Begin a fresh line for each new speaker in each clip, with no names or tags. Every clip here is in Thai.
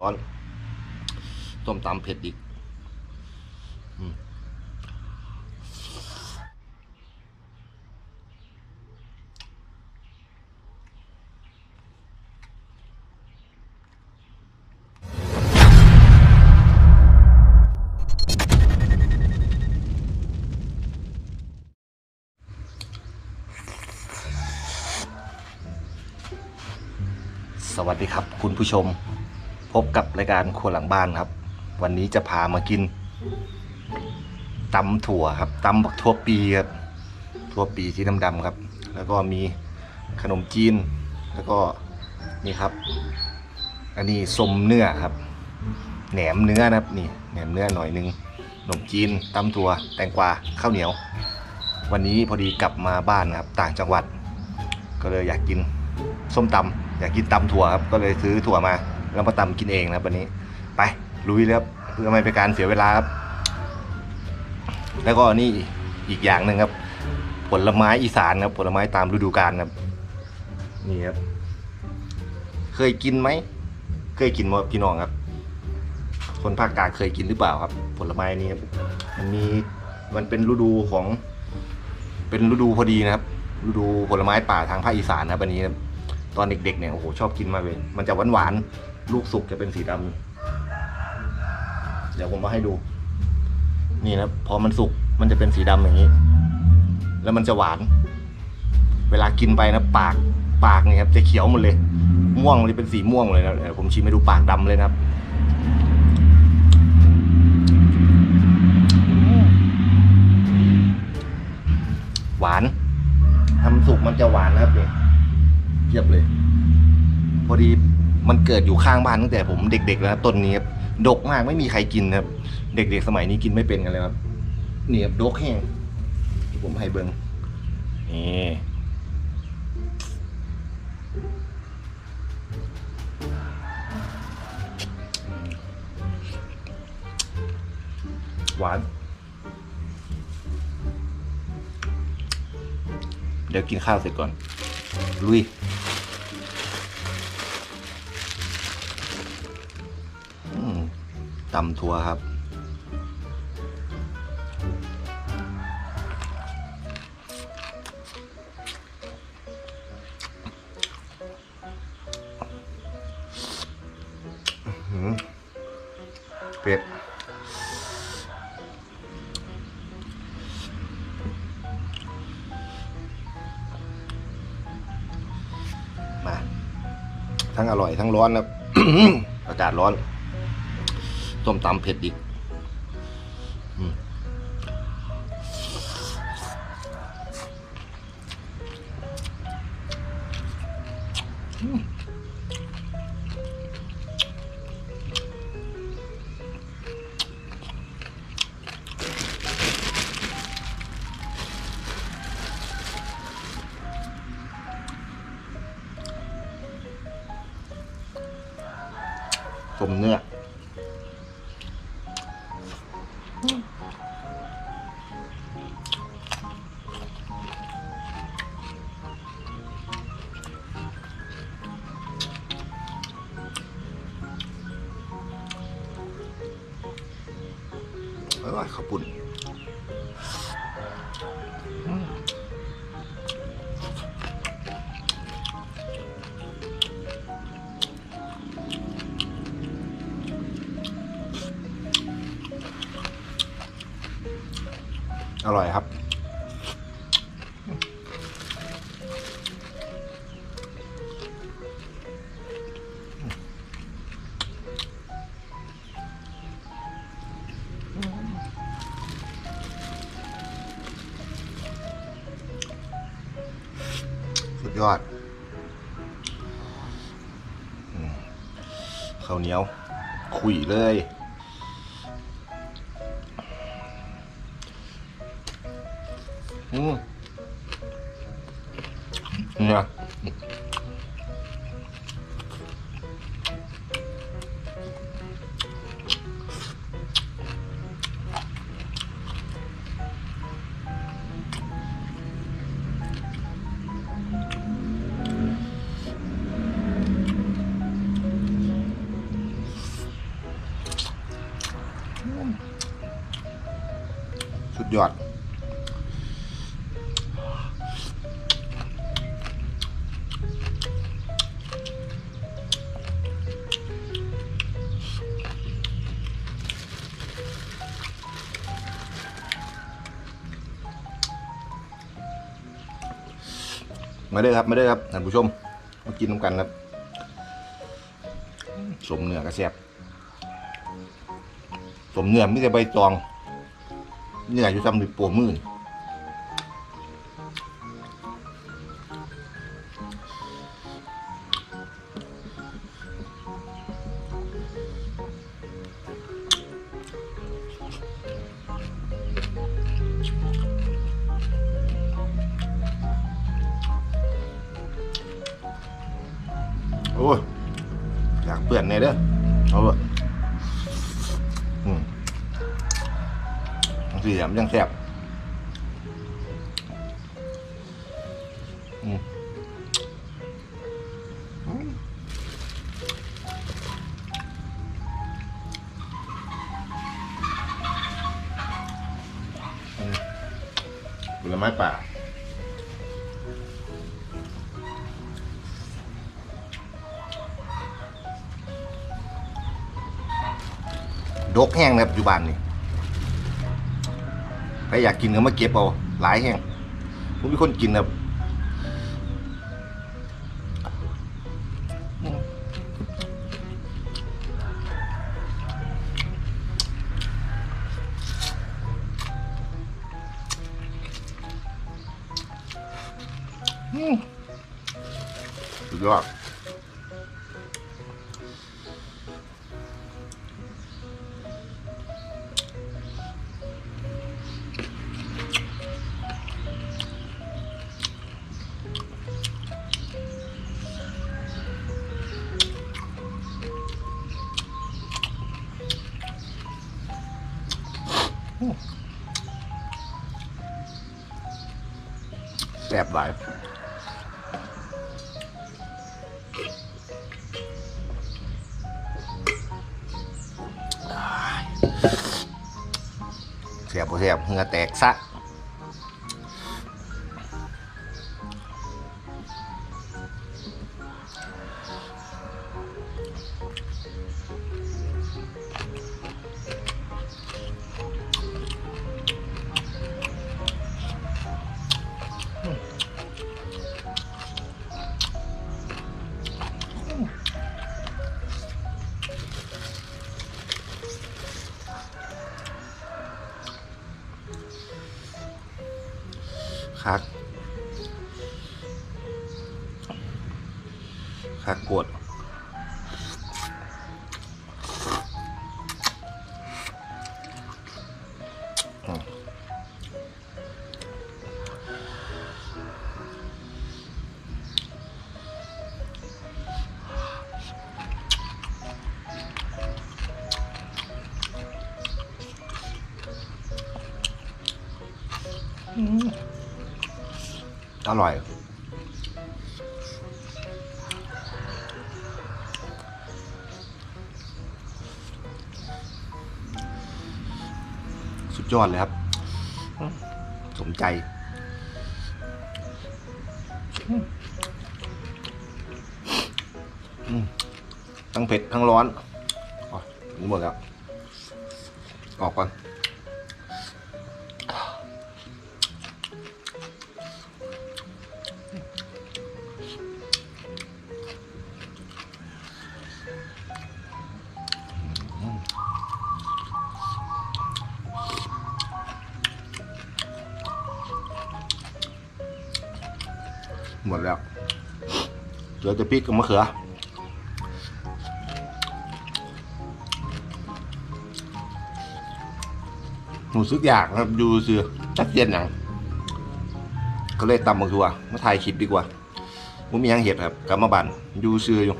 ร้อนต้มตำเผ็ดอีกสวัสดีครับคุณผู้ชม พบกับรายการครัวหลังบ้านครับ วันนี้จะพามากินตำถั่วครับตำบักทั่วปีครับทั่วปีที่ดำๆครับ แล้วก็มีขนมจีน แล้วก็นี่ครับ อันนี้สมเนื้อครับ แหนมเนื้อนะครับนี่แหนมเนื้อหน่อยนึงขนมจีนตำถั่วแตงกวาข้าวเหนียว วันนี้พอดีกลับมาบ้านครับ ต่างจังหวัด ก็เลยอยากกินส้มตำอยากกินตำถั่วครับก็เลยซื้อถั่วมา แล้วมาตำกินเองนะครับวันนี้ ไปลุยเลยครับเพื่อไม่เป็นการเสียเวลาครับ แล้วก็นี่อีกอย่างหนึ่งครับ ผลไม้อีสานครับ ผลไม้ตามฤดูกาลครับ นี่ครับ เคยกินไหม เคยกินมั้พี่น้องครับ คนภาคกลางเคยกินหรือเปล่าครับ ผลไม้นี้ครับมันมีมันเป็นฤดูของ เป็นฤดูพอดีนะครับฤดูผลไม้ป่าทางภาคอีสานนะครับอันนี้ครับตอนเด็กๆเนี่ยโอ้โหชอบกินมากเลย มันจะหวาน ลูกสุกจะเป็นสีดำเดี๋ยวผมมาให้ดู นี่นะพอมันสุกมันจะเป็นสีดำอย่างนี้ แล้วมันจะหวาน เวลากินไปนะปากปากเนี่ยครับจะเขียวหมดเลย ม่วงเลยเป็นสีม่วงเลยนะเดี๋ยวผมชิมให้ดูปากดำเลยนะครับหวานทำสุกมันจะหวานนะครับเนี่ยเยียบเลย พอดี มันเกิดอยู่ข้างบ้านตั้งแต่ผมเด็กๆแล้วครับต้นนี้ครับดกมากไม่มีใครกินครับ เด็กๆสมัยนี้กินไม่เป็นกันเลยครับนี่ครับดกแห้งเดี๋ยวผมให้เบิ้งนี่หวาน เดี๋ยวกินข้าวเสร็จก่อน ลุย ตำทัวครับเผ็ดมา ทั้งอร่อยทั้งร้อนนะอากาศร้อน ต้มตำเผ็ดอีกต้มเนื้อ อ อร่อยครับ สุดยอดข้าวเหนียว คุยเลย อื มาเด้อครับมาเด้อครับท่านผู้ชมมากินน้ำกันครับสมเนื้อกระแซบสมเนื้อไม่ใช่ใบตองเนื้ออยู่ซ้ำหรือปัวมือนี่ เปื่อนแน่เด้อเอาเลยอืมสียมนยังแซ่บอืมอืมอืมผลไม้ป่า ดกแห้งนะครับอยู่บ้านนี่ใครอยากกินก็มาเก็บเอาหลายแห้งผมมีคนกินครับ แซ่บบ่แซ่บเหงื่อแตกซะ คักคักกด อร่อย สุดยอดเลยครับ สมใจทั้งเผ็ด ทั้งร้อน อ๋อนี่หมดแล้ว ออกก่อน หมดแล้วเหลือแต่พริกกับมะเขือหนูซึกอยากนะครับดูเสือจักเย็นหนังก็เลยตำมะเขือมาถ่ายคลิปดีกว่าผมมียังเห็ดครับกลับมาบันดูเสืออยู่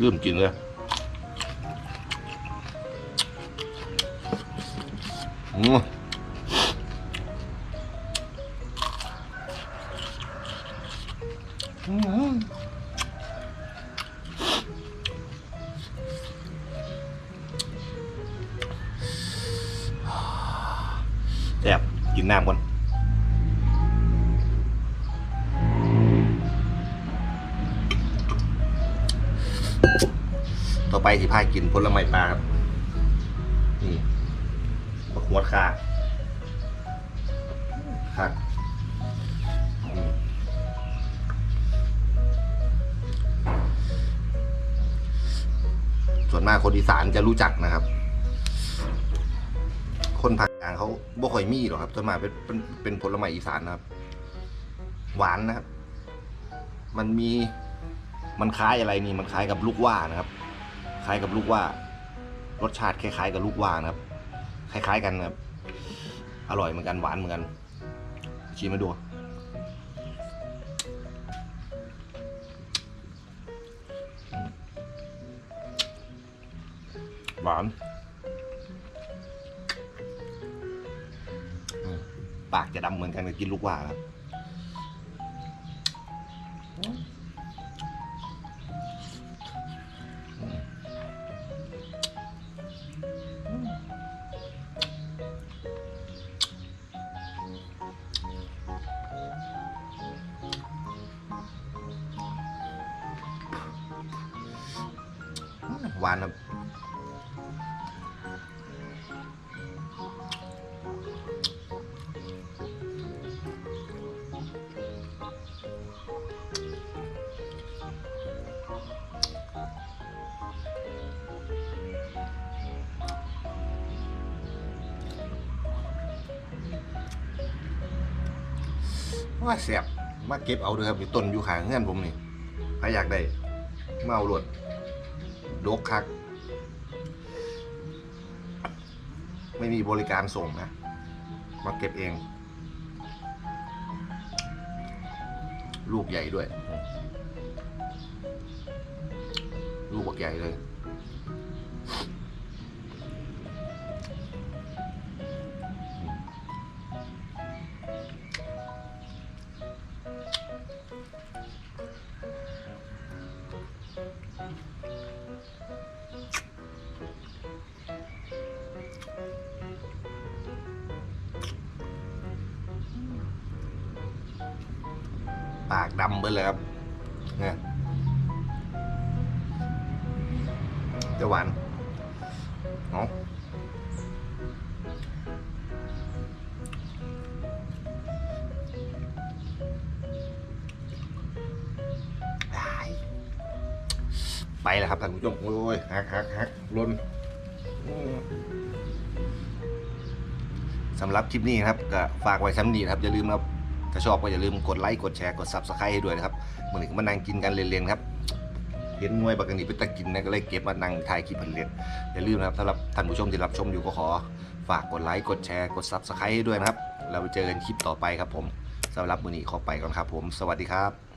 ลืมกินเลยอืม น้ำก่อนต่อไปที่พากินผลไม้ปลาครับนี่บักหัวคาครับส่วนมากคนอีสานจะรู้จักนะครับ คนภาคกลางเขาบ่ค่อยมีหรอกครับส่วนมาเป็นเป็นเป็นผลไม้อีสานนะครับ หวานนะครับ มันมีมันคล้ายอะไรนี่มันคล้ายกับลูกว่านะครับ คล้ายกับลูกว่า รสชาติคล้าย ๆ กับลูกว่านะครับ คล้าย ๆ กันนะครับ อร่อยเหมือนกันหวานเหมือนกันชิมมาดูหวาน ปากจะดำเหมือนกันกับกินลูกว่าครับหวานครับ ว่าเสียบมาเก็บเอาเลยครับอยู่ต้นอยู่ขางเงื่อนผมนี่ใครอยากได้มาเอาหลดดกคัก ไม่มีบริการส่งนะ มาเก็บเอง ลูกใหญ่ด้วย ลูกบักใหญ่เลย ปากดำไปเลยครับเนี่ยจะหวานเนาะไปแล้วครับท่านผู้ชมโอ้ยฮักฮักฮักลนสำหรับคลิปนี้ครับก็ฝากไว้ซ้ำนีนะครับ อย่าลืมนะครับ ถ้าชอบก็อย่าลืมกดไลค์กดแชร์กดซับสไครต์ให้ด้วยนะครับมื่อนี้ก็มานั่งกินกันเรียนๆครับเห็นงวยบักกันี่ไปตะกินนะก็เลยเก็บมานั่งถ่ายคลิปเรียนอย่าลืมนะครับสำหรับท่านผู้ชมที่รับชมอยู่ก็ขอฝากกดไลค์กดแชร์กดซับสไครต์ให้ด้วยนะครับเราไปเจอกันคลิปต่อไปครับผมสำหรับมื่อนี้ขอไปก่อนครับผม สวัสดีครับ